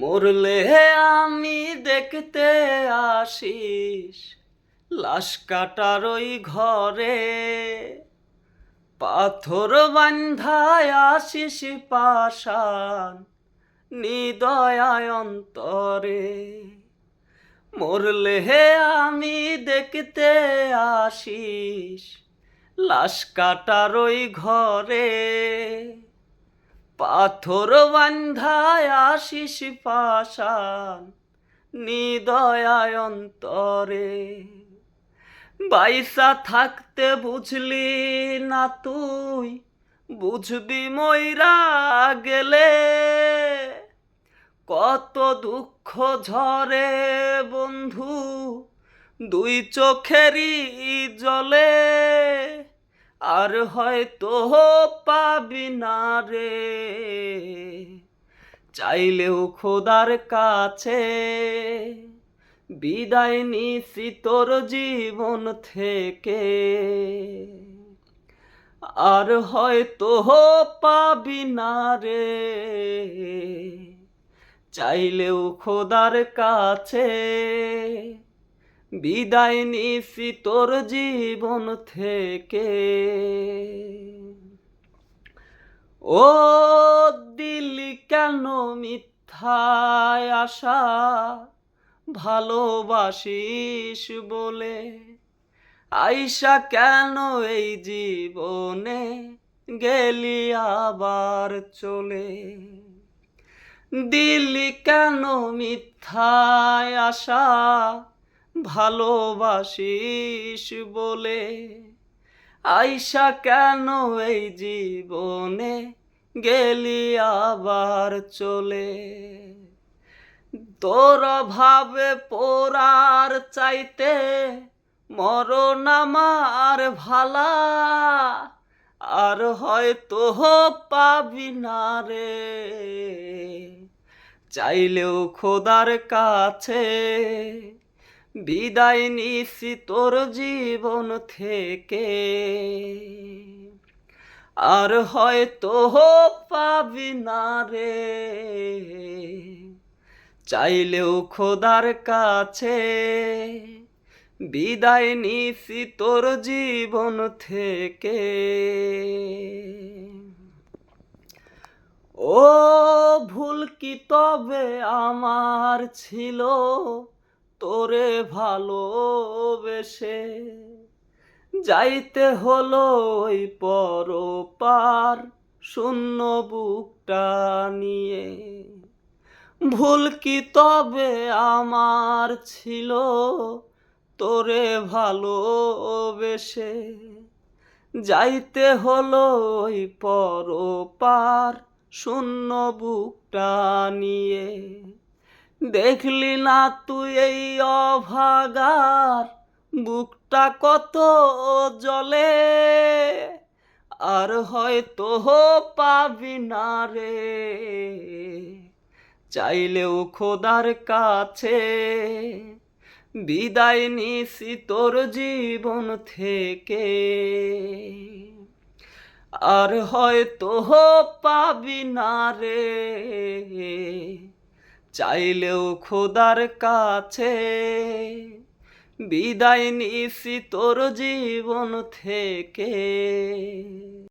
মরলে আমি দেখতে আসিস, লাশ কাটার ওই ঘরে। পাথর বান্ধায় আসিস পাশান নিদয়ায় অন্তরে। মরলে আমি দেখতে আসিস, লাশ কাটার ওই ঘরে। পাথর বান্ধায় আসিস পাশান নিদয়ায় অন্তরে। বাইসা থাকতে বুঝলি না তুই, বুঝবি ময়রা গেলে। কত দুঃখ ঝরে বন্ধু, দুই চোখেরই জলে। আর হয়তো পাবি না রে। চাইলেও খোদার কাছে বিদায় নিছি তোর জীবন থেকে। আর হয়তো পাবি না রে। চাইলেও খোদার কাছে বিদায় নিছি তোর জীবন থেকে। ও দিল্লি কেন মিথ্যায় আশা ভালোবাসিস বলে? আইসা কেন এই জীবনে গেলি আবার চলে? দিল্লি কেন মিথ্যায় আশা ভালোবাসিস বলে। আইসা কেন এই জীবনে গেলি আবার চলে? তোর ভাবে পোরার চাইতে মরণ আমার ভালা। আর হয়তো পাবি না রে। চাইলেও খোদার কাছে বিদায় নিছি তোর জীবন থেকে। আর হয়তো পাবি না রে। চাইলেও খোদার কাছে বিদায় নিছি তোর জীবন থেকে। ও ভুল কি তবে আমার ছিল? তোরে ভালোবেসে যাইতে হলো ওই পরপার শূন্য বুকটা নিয়ে। ভুল কি তবে আমার ছিল তোরে ভালোবেসে যাইতে হলো ওই পরপার শূন্য বুকটা নিয়ে। দেখলি না তুই এই অভাগার? বুকটা কত জলে আর হয়তো পাবি না রে। চাইলেও খোদার কাছে বিদায় নিছি তোর জীবন থেকে। আর হয়তো পাবি না রে। চাইলেও খোদার কাছে বিদায় নিছি তোর জীবন থেকে।